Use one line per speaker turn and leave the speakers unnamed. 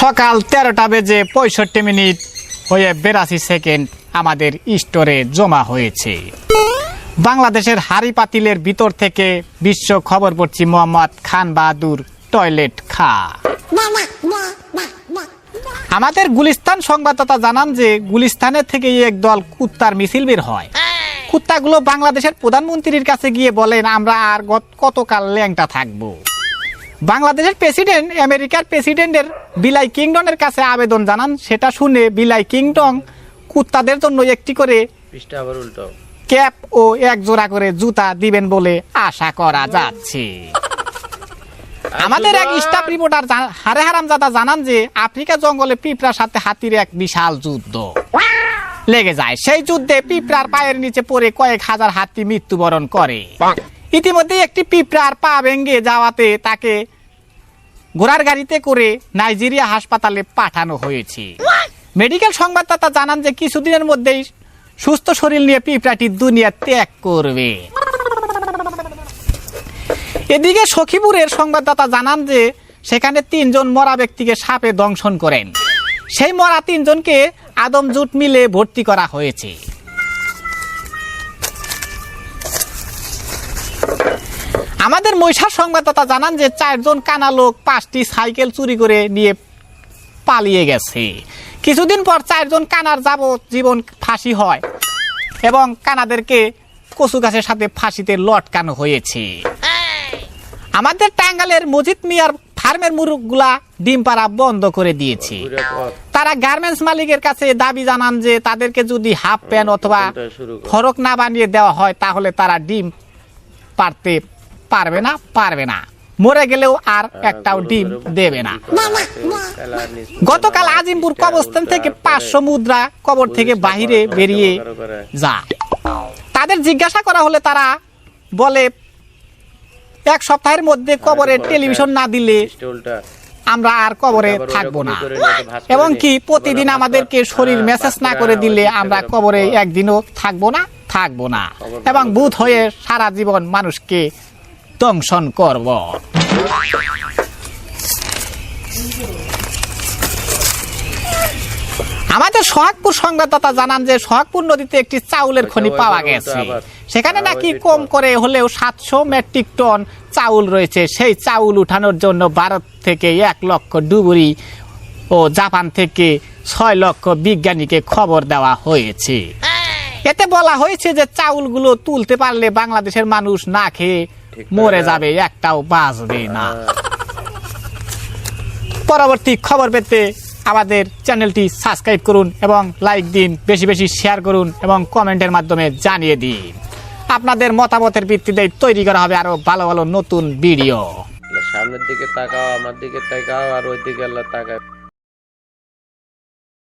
সকাল তেরোটা বেজে পঁয়ষট্টি মিনিট হয়ে বেরাশি সেকেন্ড আমাদের স্টোরে জমা হয়েছে। বাংলাদেশের হাড়ি পাতিলের ভিতর থেকে বিশ্ব খবর পড়ছি মোহাম্মদ খান বাহাদুর, টয়লেট খা। আমাদের গুলিস্তান সংবাদদাতা জানান যে গুলিস্তানের থেকে একদল কুত্তার মিছিল বের হয়। কুত্তাগুলো বাংলাদেশের প্রধানমন্ত্রীর কাছে গিয়ে বলেন, আমরা আর কতকাল ল্যাংটা থাকব? বাংলাদেশের প্রেসিডেন্ট আমেরিকার প্রেসিডেন্টের বিলাই কিংডনের কাছে আবেদন জানান। সেটা শুনে বিলাই কিংডন কুত্তাদের জন্য একটি করে ক্যাপ ও এক জোড়া করে জুতা দিবেন বলে আশা করা যাচ্ছে। আমাদের এক স্টাফ রিপোর্টার হারে হারাম জাদা জানান যে আফ্রিকা জঙ্গলে পিঁপড়ার সাথে হাতির এক বিশাল যুদ্ধ। লেগে যায়। সেই যুদ্ধে পিঁপড়ার পায়ের নিচে পড়ে কয়েক হাজার হাতি মৃত্যুবরণ করে। ইতিমধ্যে একটি পিঁপড়ার পা ভেঙে যাওয়াতে তাকে ঘোড়ার গাড়িতে করে নাইজেরিয়া হাসপাতালে পাঠানো হয়েছে। মেডিকেল সংবাদদাতা জানান যে কিছুদিনের মধ্যেই সুস্থ শরীর নিয়ে পিঁপড়াটি দুনিয়া ত্যাগ করবে। এদিকে সখীপুরের সংবাদদাতা জানান যে সেখানে তিনজন মরা ব্যক্তিকে সাপে দংশন করেন। সেই মরা তিনজনকে আদম জুট মিলে ভর্তি করা হয়েছে। আমাদের মৈশার সংবাদদাতা জানান যে চারজন কানা লোক পাঁচটি সাইকেল চুরি করে নিয়ে পালিয়ে গেছে। কিছুদিন পর চারজন কানার যাবত জীবন ফাঁসি হয় এবং কানাদেরকে কচু গাছের সাথে ফাঁসিতে লটকানো হয়েছে। আমাদের টাঙ্গালের মজিদ মিয়ার ফার্মের মুরগগুলা ডিম পাড়া বন্ধ করে দিয়েছে। তারা গার্মেন্টস মালিকের কাছে দাবি জানান যে তাদেরকে যদি হাফ প্যান্ট অথবা ফরক না বানিয়ে দেওয়া হয় তাহলে তারা ডিম পারতে পারবে না পারবে না। মরে গেলেও আর একটাও ডিম দেবে না। গতকাল আজিমপুর কবরস্থান থেকে পাঁচশো মুদ্রা কবর থেকে বাহিরে বেরিয়ে যায়। তাদের জিজ্ঞাসা করা হলে তারা বলে এক সপ্তাহের মধ্যে কবরে টেলিভিশন না দিলে আমরা আর কবরে থাকব না। এবং কি প্রতিদিন আমাদেরকে শরীর
হ্যাঁ,
মেসেজ না
করে
দিলে আমরা কবরে একদিনও থাকব না থাকব না। এবং
করে
হয়ে সারা জীবন মানুষকে দংশন করব আমাদের সোহাগপুর সংবাদদাতা জানান যে সোহাগপুর নদীতে একটি চাউলের খনি পাওয়া গেছে। সেখানে নাকি কম করে হলেও সাতশো মেট্রিক টন চাউল রয়েছে। সেই চাউল উঠানোর জন্য ভারত থেকে এক লক্ষ ডুবুরি ও জাপান থেকে ছয় লক্ষ বিজ্ঞানীকে খবর দেওয়া হয়েছে। এতে বলা হয়েছে যে চাউলগুলো তুলতে পারলে বাংলাদেশের মানুষ না খেয়ে মরে যাবে একটাও বাঁচবে না। পরবর্তী খবর পেতে আমাদের চ্যানেলটি সাবস্ক্রাইব করুন এবং লাইক দিন বেশি বেশি শেয়ার করুন এবং কমেন্টের মাধ্যমে জানিয়ে দিন। আপনাদের মতামতের ভিত্তিতে তৈরি করা হবে আরও ভালো ভালো নতুন ভিডিও।
সামনের দিকে তাকাও আমার দিকে তাকাও আর ওই দিকে আল্লাহ তাকায়